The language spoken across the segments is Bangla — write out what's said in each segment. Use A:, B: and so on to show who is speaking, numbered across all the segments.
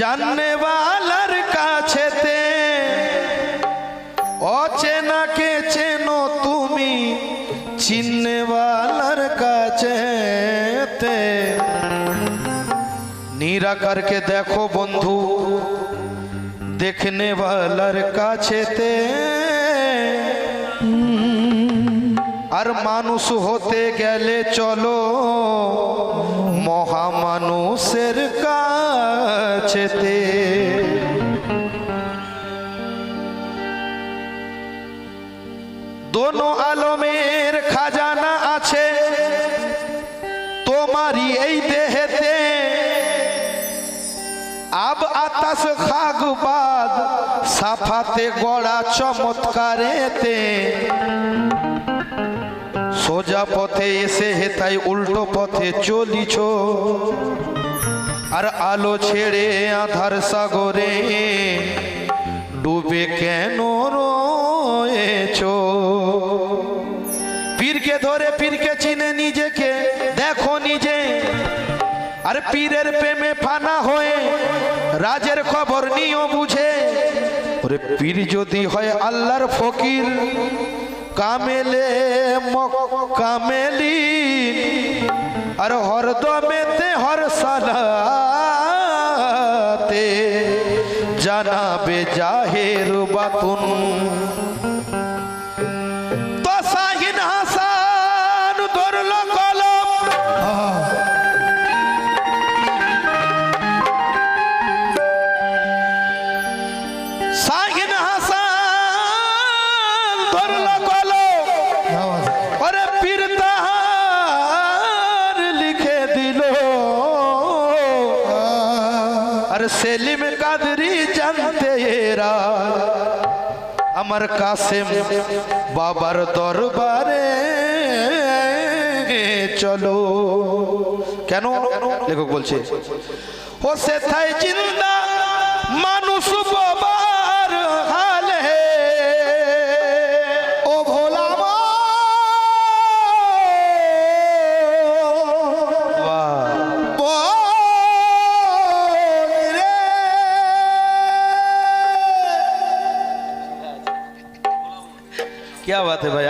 A: জাননেওয়ালার কাছেতে। অচেনাকে চেনো তুমি চিননেওয়ালার কাছেতে? নিরাকারকে দেখো বন্ধু, দেখনেওয়ালার কাছেতে। আর মানুষ হতে গেলে চলো মহামানুষের কাছেতে দোনো আলমের খাজানা আছে, তোমারই এই দেহেতে। আব আতাস খাগবাদ সাফাতে গড়া চমৎকারেতে। সোজা পথে এসে হেতাই উল্টো পথে চলিছ। আর আলো ছেড়ে আধার সাগরে ডুবে কেন রয়েছ? পীরকে ধরে পীরকে চিনে নিজেকে, দেখো নিজে। আর পীরের প্রেমে ফানা হয়ে রাজের খবর নিও বুঝে। ওরে পীর যদি হয় আল্লাহর ফকির, কামেলে মক কামেলি। আর হরদমেতে জানাবে জাহের বাতুন আমার কাছে বাবার দরবারে চলো। কেন? লেখক বলছে ও সেথায় জিন্দা মানুষ বাবার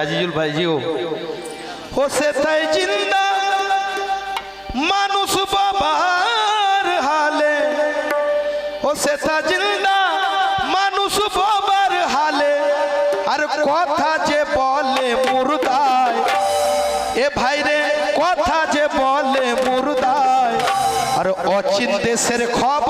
A: আজিজুল ভাই জিও ও সেথায় জিন্দা, মানুষ বাবার হালে। ও সেথা জিন্দা, মানুষ বাবার হালে। আর কথা যে বলে মুর্দায়, এ ভাই রে কথা যে বলে মুর্দায়। আর অচিন দেশের খবর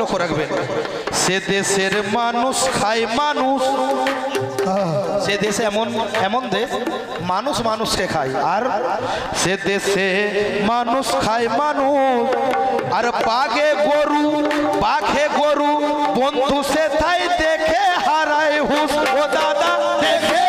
A: লক্ষ্য রাখবেন। সে দেশের মানুষ খায় মানুষ। সে দেশে এমন এমন দেশ, মানুষ মানুষকে খায়। আর সে দেশে মানুষ খায় মানুষ। আর বাঘে গরু বাঘে গরু, বন্ধু সে তাই দেখে হারায় হুস ও দাদা,
B: দেখে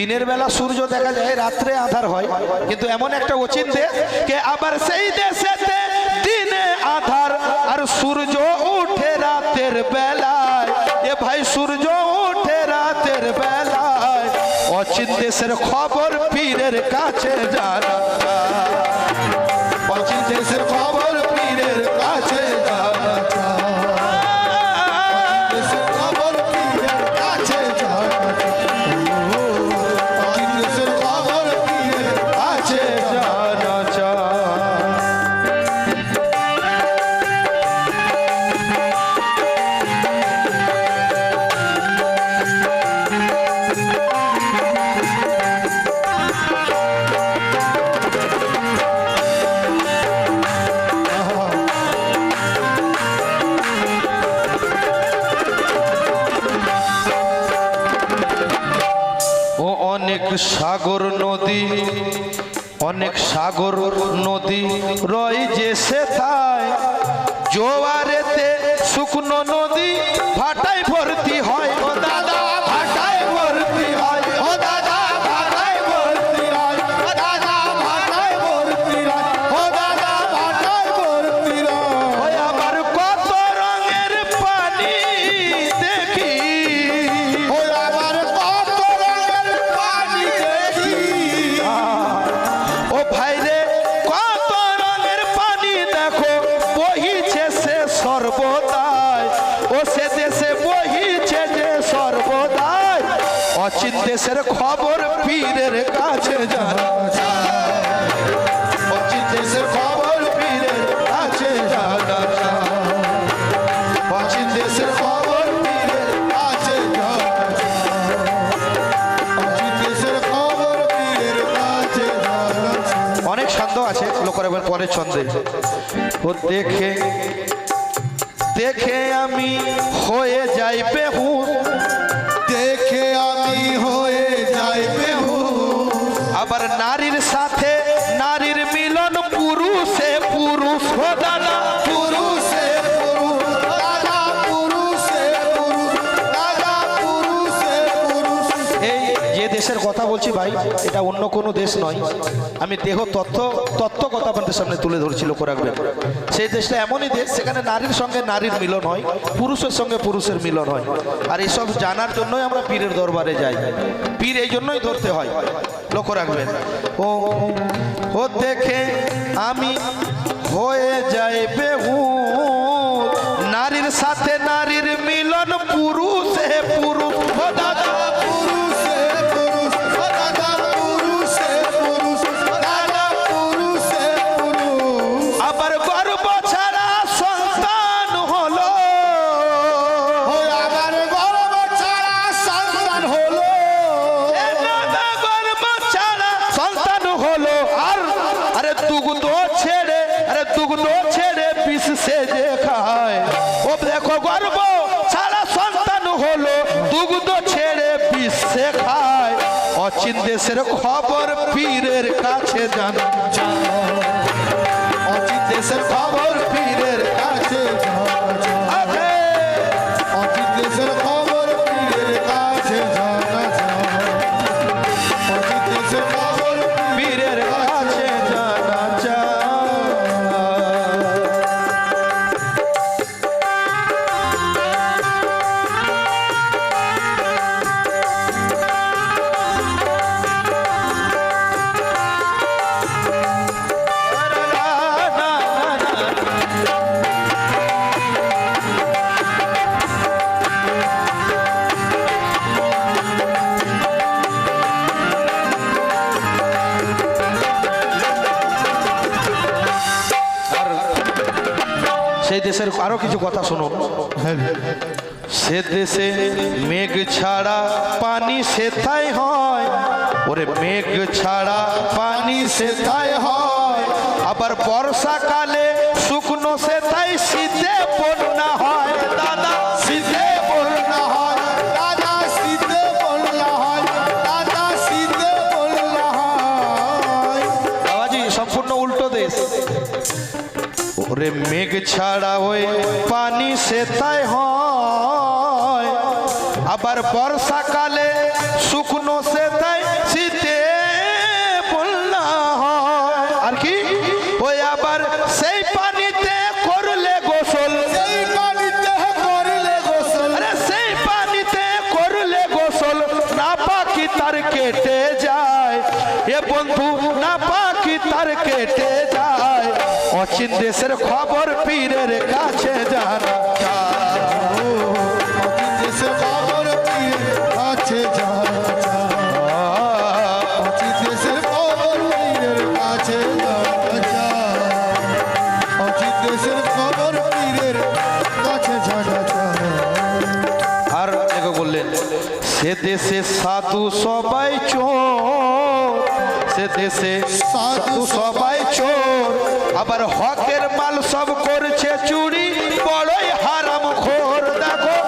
A: দিনের বেলা সূর্য দেখা যায়, রাত্রে আধার হয়। কিন্তু এমন একটা উচিত দেশ কে আবার সেই দেশেতে দিনে আধার, আর সূর্য উঠে রাতের বেলায়। এ ভাই, সূর্য উঠে রাতের বেলায়। অচিন দেশের খবর পীরের কাছে জানা সাগর নদী অনেক সাগর নদী রয় যে সে জোয়ারেতে শুকনো নদী ভাটায় ভর্তি পীরের কাছে অনেক ছন্দ আছে লোকের এবার পরের ছন্দে। ও দেখে দেখে আমি হয়ে যাই বেহুশ
B: দেখে আমি হয়ে বেহুশ
A: আবার নারীর দেশের কথা বলছি ভাই, এটা অন্য কোনো দেশ নয়। আমি দেহ, তথ্য, তত্ত্ব কথা আপনাদের সামনে তুলে ধরছি, লক্ষ্য রাখবেন। সেই দেশটা এমনই দেশ, সেখানে নারীর সঙ্গে নারীর মিলন হয়, পুরুষের সঙ্গে পুরুষের মিলন হয়। আর এসব জানার জন্যই আমরা পীরের দরবারে যাই। পীর এই জন্যই ধরতে হয়। লক্ষ্য রাখবেন। ও ও দেখে আমি হয়ে যাই বেহু নারীর সাথে নারীর মিলন পুরুষ দেশের খবর পীরের কাছে জানা। দেশের আরও
B: কিছু
A: কথা শুনুন। সে দেশে মেঘ ছাড়া পানি সেথায় হয়। ওরে মেঘ ছাড়া পানি সেথায় হয়। আবার বর্ষাকালে শুকনো সেথায় শীতে বন্যা হয়। দাদা, শীতে ওরে মেঘ ছাড়া ওই পানি সেতায় হয়। আবার বর্ষাকালে তার কেটে যায়। এ বন্ধু না পাখি তার কেটে যায়। অচিন দেশের খবর পীরের কাছে জানা
B: দেশে
A: সাধু সবাই চোর। সে দেশে সাধু সবাই চোর। আবার হকের মাল সব করছে চুরি। বড়ই হারাম খোর দেখো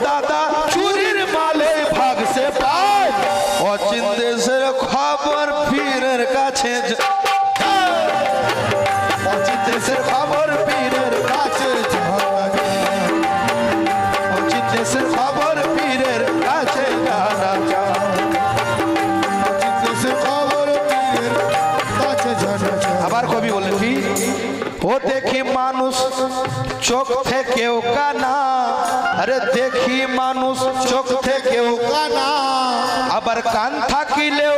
B: দাদা
A: আরে দেখি মানুষ চোখ থেকেও
B: কানা
A: আবার কান থাকিলেও কারও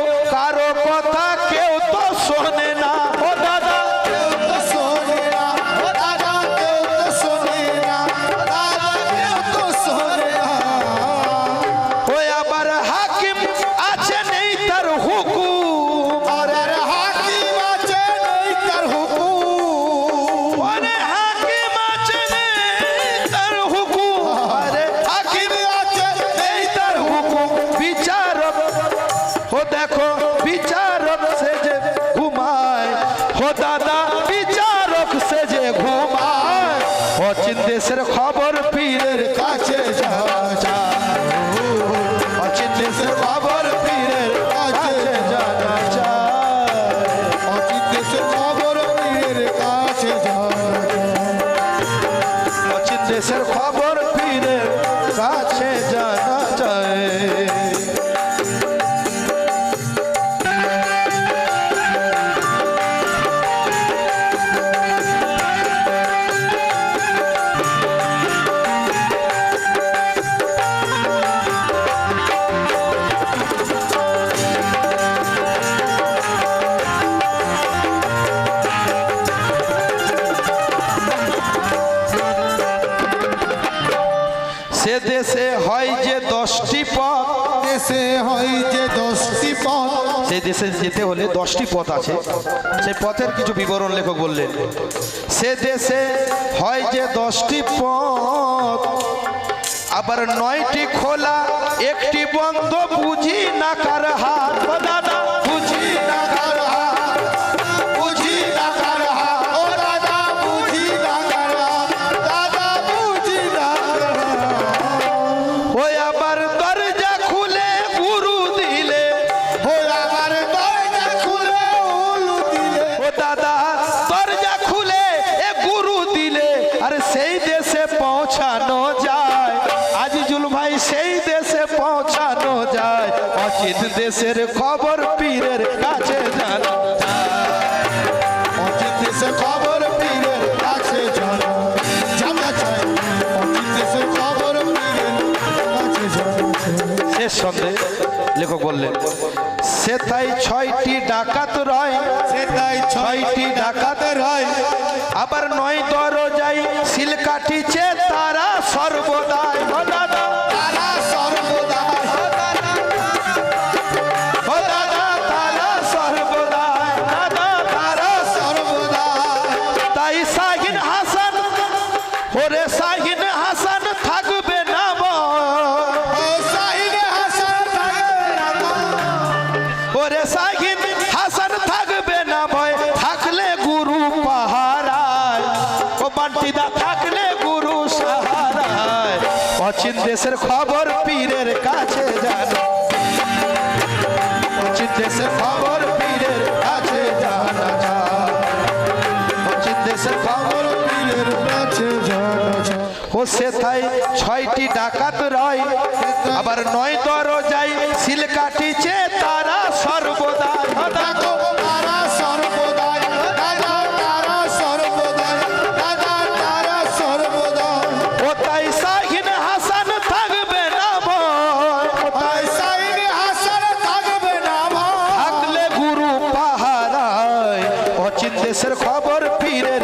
A: দেশে যেতে হলে দশটি পথ আছে। সেই পথের কিছু বিবরণ লেখক বললেন, সে দেশে হয় যে দশটি পথ, আবার নয়টি খোলা, একটি বন্ধ, বুঝি না কার হাত বুঝি না সেই দেশে পৌঁছানো যায়। আজিজুল ভাই সেই দেশে পৌঁছানো যায়। অচিত দেশের খবর পীরের কাছে জানা
B: অচিত খবর পীরের কাছে খবর পীরের কাছে জানা
A: শেষ সন্দেহ লেখক বললেন সেথায় ছয়টি ডাকাত রয়
B: সেথায় ছয়টি ডাকাত রয়।
A: আবার নয়
B: দরজ সর্বদা
A: দেশের খবর পীরের কাছে জানো দেশের খবর পীরের কাছে জানা আচ্ছা। দেশের খবর পীরের
B: কাছে জানা আচ্ছা।
A: ও সে তাই ছয়টি ডাকাত রয়, আবার নয় দরজায় সিলকাটি কাটিছে দেশের খবর পীরের